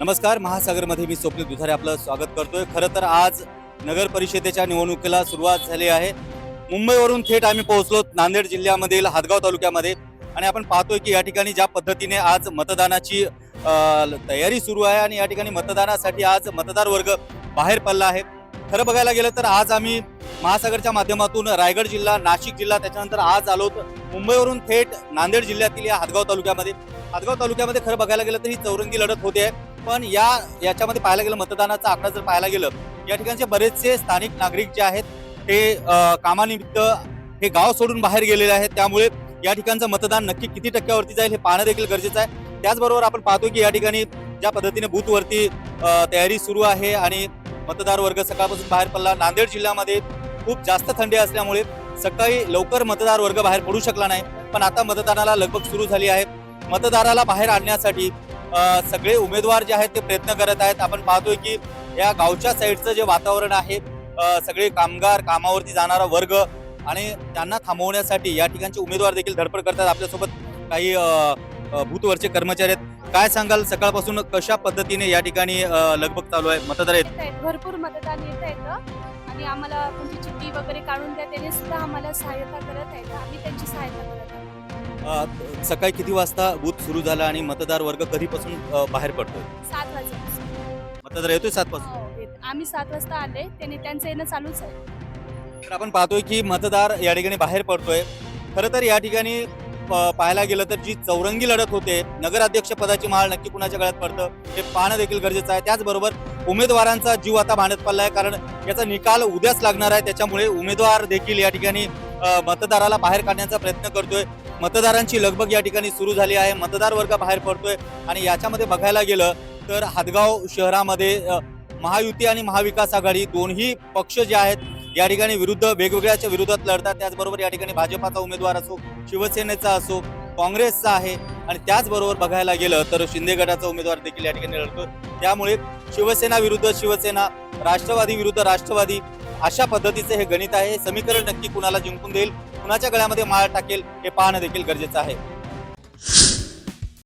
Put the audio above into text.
नमस्कार महासागरमध्ये मी स्वप्न दुधारे आपलं स्वागत करतोय. खरं तर आज नगर परिषदेच्या निवडणुकीला सुरुवात झाली आहे. मुंबईवरून थेट आम्ही पोहोचलो नांदेड जिल्ह्यामधील हातगाव तालुक्यामध्ये आणि आपण पाहतोय की या ठिकाणी ज्या पद्धतीने आज मतदानाची तयारी सुरू आहे आणि या ठिकाणी मतदानासाठी आज मतदार वर्ग बाहेर पडला आहे. खरं बघायला गेलं तर आज आम्ही महासागरच्या माध्यमातून रायगड जिल्हा नाशिक जिल्हा त्याच्यानंतर आज आलो मुंबईवरून थेट नांदेड जिल्ह्यातील या हातगाव तालुक्यामध्ये. हातगाव तालुक्यामध्ये खरं बघायला गेलं तर ही चौरंगी लढत होते. आहे पण या याच्यामध्ये पाहायला गेलं मतदानाचा आकडा जर पाहायला गेलं या ठिकाणचे बरेचसे स्थानिक नागरिक जे आहेत ते कामानिमित्त हे गाव सोडून बाहेर गेलेले आहेत. त्यामुळे या ठिकाणचं मतदान नक्की किती टक्क्यावरती जाईल हे पाहणं देखील गरजेचं आहे. त्याचबरोबर आपण पाहतो की या ठिकाणी ज्या पद्धतीने बूथवरती तयारी सुरू आहे आणि मतदार वर्ग सकाळपासून बाहेर पडला. नांदेड जिल्ह्यामध्ये खूप जास्त थंडी असल्यामुळे सकाळी लवकर मतदार वर्ग बाहेर पडू शकला नाही. पण आता मतदानाला लगबग सुरू झाली आहे. मतदाराला बाहेर आणण्यासाठी सगळे उमेदवार जे आहेत ते प्रयत्न करत आहेत. आपण पाहतोय की या गावच्या साईडचं जे वातावरण आहे सगळे कामगार कामावरती जाणारा वर्ग आणि त्यांना थांबवण्यासाठी या ठिकाणचे उमेदवार देखील धडपड करतात. आपल्यासोबत काही भूतवरचे कर्मचारी आहेत. काय सांगाल? सकाळपासून कशा पद्धतीने या ठिकाणी लगभग लगबग चालू आहे? मतदार आहेत. येत भरपूर मतदान येत आहेत. आणि आम्हाला चिठ्ठी वगैरे काढून द्या. त्याने सुद्धा आम्हाला सहायता करत आहेत. आम्ही त्यांची सहायता करत आहोत. सकाळी किती वाजता बूथ सुरू झाला आणि मतदार वर्ग कधीपासून बाहेर पडतोय? सात वाजता मतदार येतोय सात पासून? हो. आम्ही सात वाजता आले. त्याने त्यांचं येणं चालूच आहे. तर आपण पाहतोय की मतदार या ठिकाणी बाहेर पडतोय. खरं तर या ठिकाणी प- पाहायला गेलं तर जी चौरंगी लढत होते नगराध्यक्ष पदाची माळ नक्की कुणाच्या गळ्यात पडतं हे पाहणं देखील गरजेचं आहे. त्याचबरोबर उमेदवारांचा जीव आता भांडत पडला आहे कारण याचा निकाल उद्याच लागणार आहे. त्याच्यामुळे उमेदवार देखील या ठिकाणी अ, मतदाराला बाहेर काढण्याचा प्रयत्न करतोय. मतदारांची लगबग या ठिकाणी सुरू झाली आहे. मतदार वर्ग बाहेर पडतोय आणि याच्यामध्ये बघायला गेलं तर हादगाव शहरामध्ये महायुती आणि महाविकास आघाडी दोन्ही पक्ष जे आहेत या ठिकाणी विरुद्ध वेगवेगळ्याच्या विरोधात लढतात. त्याचबरोबर या ठिकाणी भाजपाचा उमेदवार असो शिवसेनेचा असो काँग्रेसचा आहे. आणि त्याचबरोबर बघायला गेलं तर शिंदे गटाचा उमेदवार देखील या ठिकाणी लढतो त्यामुळे शिवसेना विरुद्ध शिवसेना राष्ट्रवादी विरुद्ध राष्ट्रवादी अशा पद्धतीचे हे गणित आहे. हे समीकरण नक्की कुणाला जिंकून देईल? कुणाच्या गळ्यामध्ये माळ टाकेल? हे पाहणं देखील गरजेचं आहे.